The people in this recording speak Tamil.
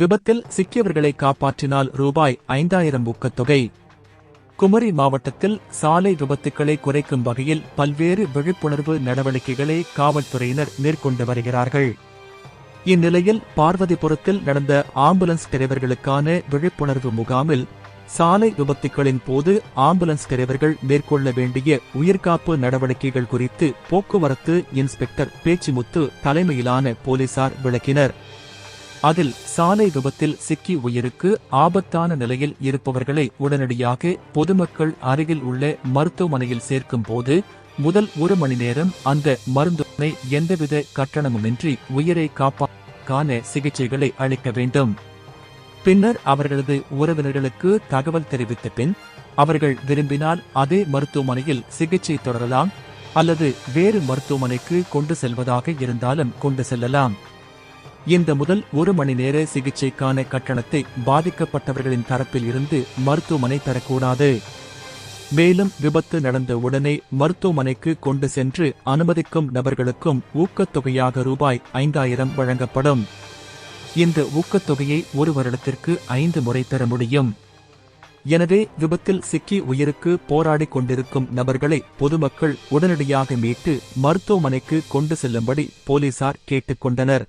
விபத்தில் சிக்கியவர்களை காப்பாற்றினால் ரூபாய் ஐந்தாயிரம் ஊக்கத்தொகை. குமரி மாவட்டத்தில் சாலை விபத்துக்களை குறைக்கும் வகையில் பல்வேறு விழிப்புணர்வு நடவடிக்கைகளை காவல்துறையினர் மேற்கொண்டு வருகிறார்கள். இந்நிலையில் பார்வதிபுரத்தில் நடந்த ஆம்புலன்ஸ் டிரைவர்களுக்கான விழிப்புணர்வு முகாமில் சாலை விபத்துக்களின் போது ஆம்புலன்ஸ் டிரைவர்கள் மேற்கொள்ள வேண்டிய உயிர்காப்பு நடவடிக்கைகள் குறித்து போக்குவரத்து இன்ஸ்பெக்டர் பேச்சிமுத்து தலைமையிலான போலீசார் விளக்கினர். அதில் சாலை விபத்தில் சிக்கி உயிருக்கு ஆபத்தான நிலையில் இருப்பவர்களை உடனடியாக பொதுமக்கள் அருகில் உள்ள மருத்துவமனையில் சேர்க்கும் போது முதல் ஒரு மணி நேரம் அந்த மருந்துனை எந்தவித கட்டணமுமின்றி உயிரை காப்பாற்ற சிகிச்சைகளை அளிக்க வேண்டும். பின்னர் அவர்களது உறவினர்களுக்கு தகவல் தெரிவித்த பின் அவர்கள் விரும்பினால் அதே மருத்துவமனையில் சிகிச்சை தொடரலாம் அல்லது வேறு மருத்துவமனைக்கு கொண்டு செல்வதாக இருந்தாலும் கொண்டு செல்லலாம். இந்த முதல் ஒரு மணி நேர சிகிச்சைக்கான கட்டணத்தை பாதிக்கப்பட்டவர்களின் தரப்பில் இருந்து மருத்துவமனை தரக்கூடாது. மேலும் விபத்து நடந்த உடனே மருத்துவமனைக்கு கொண்டு சென்று அனுமதிக்கும் நபர்களுக்கும் ஊக்கத்தொகையாக ரூபாய் ஐந்தாயிரம் வழங்கப்படும். இந்த ஊக்கத்தொகையை ஒரு வருடத்திற்கு ஐந்து முறை தர முடியும். எனவே விபத்தில் சிக்கி உயிருக்கு போராடிக் கொண்டிருக்கும் நபர்களை பொதுமக்கள் உடனடியாக மீட்டு மருத்துவமனைக்கு கொண்டு செல்லும்படி போலீசார் கேட்டுக்கொண்டனர்